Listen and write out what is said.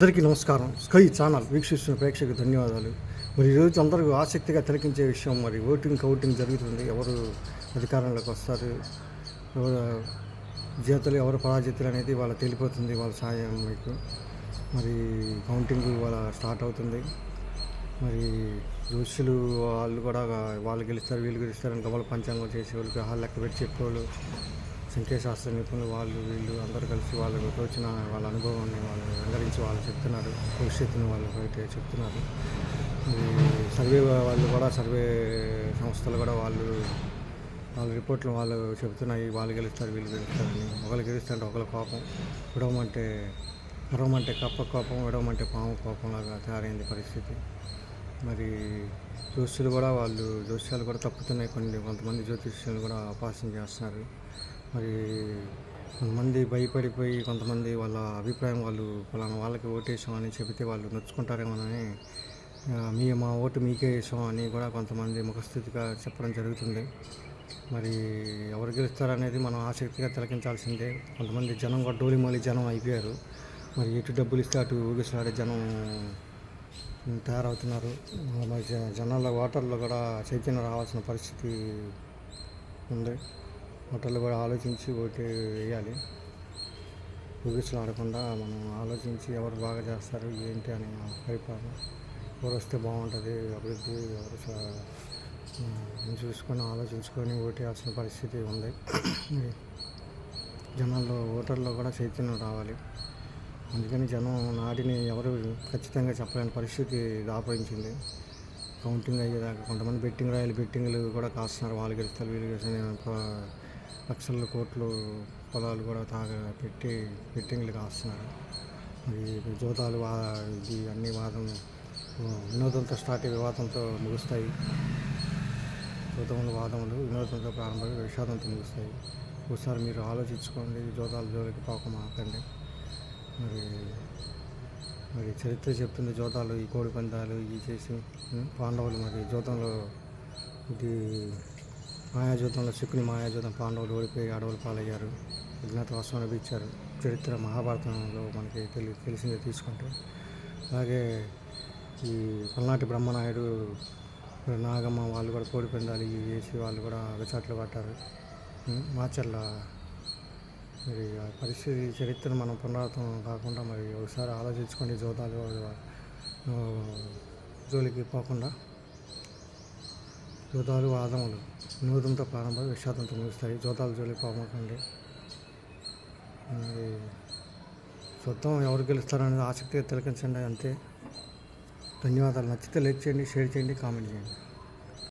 అందరికీ నమస్కారం. Sky channel వీక్షిస్తున్న ప్రేక్షకు ధన్యవాదాలు. మరి ఈరోజు అందరూ ఆసక్తిగా తిలకించే విషయం మరి ఓటింగ్ కౌటింగ్ జరుగుతుంది. ఎవరు అధికారంలోకి వస్తారు? ఎవరు జీతలు ఎవరు పరాజితులు అనేది వాళ్ళ తెలిపోతుంది వాళ్ళ సాయం మీకు. మరి కౌంటింగ్ వాళ్ళ స్టార్ట్ అవుతుంది. మరి జ్యోషులు వాళ్ళు కూడా వాళ్ళు గెలుస్తారు వీళ్ళు గెలుస్తారు అని గమల పంచాంగం చేసే వాళ్ళు గ్రహాలు లెక్క పెట్టి చెప్పేవాళ్ళు. సంఖ్యాశాస్త్ర నిపుణులు వాళ్ళు వీళ్ళు అందరూ కలిసి వాళ్ళ తోచిన వాళ్ళ అనుభవాన్ని వాళ్ళు వెంగరించి వాళ్ళు చెప్తున్నారు. భవిష్యత్తుని వాళ్ళు బయట చెప్తున్నారు. సర్వే వాళ్ళు కూడా సర్వే సంస్థలు కూడా వాళ్ళు వాళ్ళ రిపోర్ట్లు వాళ్ళు చెప్తున్నాయి వాళ్ళు గెలుస్తారు వీళ్ళు గెలుస్తారని. ఒకరు గెలుస్తారంటే ఒకళ్ళ కోపం. విడవమంటే విడవమంటే కప్ప కోపం విడవమంటే పాము కోపం లాగా తయారైంది పరిస్థితి. మరి జ్యోతిష్యులు కూడా వాళ్ళు జ్యోతిష్యాలు కూడా తప్పుతున్నాయి. కొన్ని కొంతమంది జ్యోతిష్యులు కూడా అపాసం చేస్తున్నారు. మరి కొంతమంది భయపడిపోయి కొంతమంది వాళ్ళ అభిప్రాయం వాళ్ళు ఫలానా వాళ్ళకి ఓటేసాం అని చెబితే వాళ్ళు నొచ్చుకుంటారేమోనని మీ మా ఓటు మీకే వేసాం అని కూడా కొంతమంది ముఖస్థితిగా చెప్పడం జరుగుతుంది. మరి ఎవరు గెలుస్తారనేది మనం ఆసక్తిగా తిలకించాల్సిందే. కొంతమంది జనం కూడా డోలిమోలి జనం అయిపోయారు. మరి ఎటు డబ్బులు ఇస్తే అటు ఊగిసలాడే జనం తయారవుతున్నారు. మరి జ- జనాల ఓటర్లో కూడా చైతన్యం రావాల్సిన పరిస్థితి ఉంది. ఓటర్లు కూడా ఆలోచించి ఒకటి వేయాలి. ఊగిసలు ఆడకుండా మనం ఆలోచించి ఎవరు బాగా చేస్తారు ఏంటి అని పరిపాలన. ఎవరు వస్తే బాగుంటుంది అభివృద్ధి ఎవరు చూసుకొని ఆలోచించుకొని ఓటేయాల్సిన పరిస్థితి ఉంది. జనాల్లో ఓటర్లో కూడా చైతన్యం రావాలి. అందుకని జనం నాటిని ఎవరు ఖచ్చితంగా చెప్పలేని పరిస్థితి దాపరించింది కౌంటింగ్ అయ్యేదాకా కొంతమంది బెట్టింగ్ రాయలు బెట్టింగ్లు కూడా కాస్తున్నారు. వాళ్ళు గెలుస్తారు వీళ్ళు గెలుస్తారు లక్షల కోట్లు పొలాలు కూడా తాగ పెట్టి బెట్టింగ్లు కాస్తున్నారు. మరి జోతాలు వా ఇది అన్ని వాదం వినోదంతో స్టార్ట్ వివాదంతో ముగుస్తాయి. జోతములు వాదములు వినోదంతో ప్రారంభమై విషాదంతో ముగుస్తాయి. ఒకసారి మీరు ఆలోచించుకోండి జోతాలు జోలికి పోక మాకండి. మరి మరి చరిత్ర చెప్తుంది జోతాలు ఈ కోడి పందాలు ఇవి చేసి పాండవులు మరి జోతంలో ఇది మాయాజూతంలో శకుని మాయాజూతం పాండవులు ఓడిపోయి అడవులు పాలయ్యారు. అజ్ఞాతవాసం అనిపించారు. చరిత్ర మహాభారతంలో మనకి తెలి తెలిసిందే తీసుకుంటే. అలాగే ఈ పల్నాటి బ్రహ్మనాయుడు నాగమ్మ వాళ్ళు కూడా కోడి పందాలు వేసి వాళ్ళు కూడా అగచాట్లు పట్టారు. మాచర్ల. మరి ఆ పరిస్థితి చరిత్రను మనం పునరావృతం కాకుండా మరి ఒకసారి ఆలోచించుకొని జోదాలు జోలికి పోకుండా. జోదాలు వాదములు వినోదంతో ప్రారంభం విషాదంతో ముగుస్తాయి. జూదాలు జోలికి పోమకండి చూద్దాం ఎవరు గెలుస్తారనేది ఆసక్తిగా తిలకించండి అంతే. ధన్యవాదాలు. నచ్చితే లైక్ చేయండి షేర్ చేయండి కామెంట్ చేయండి.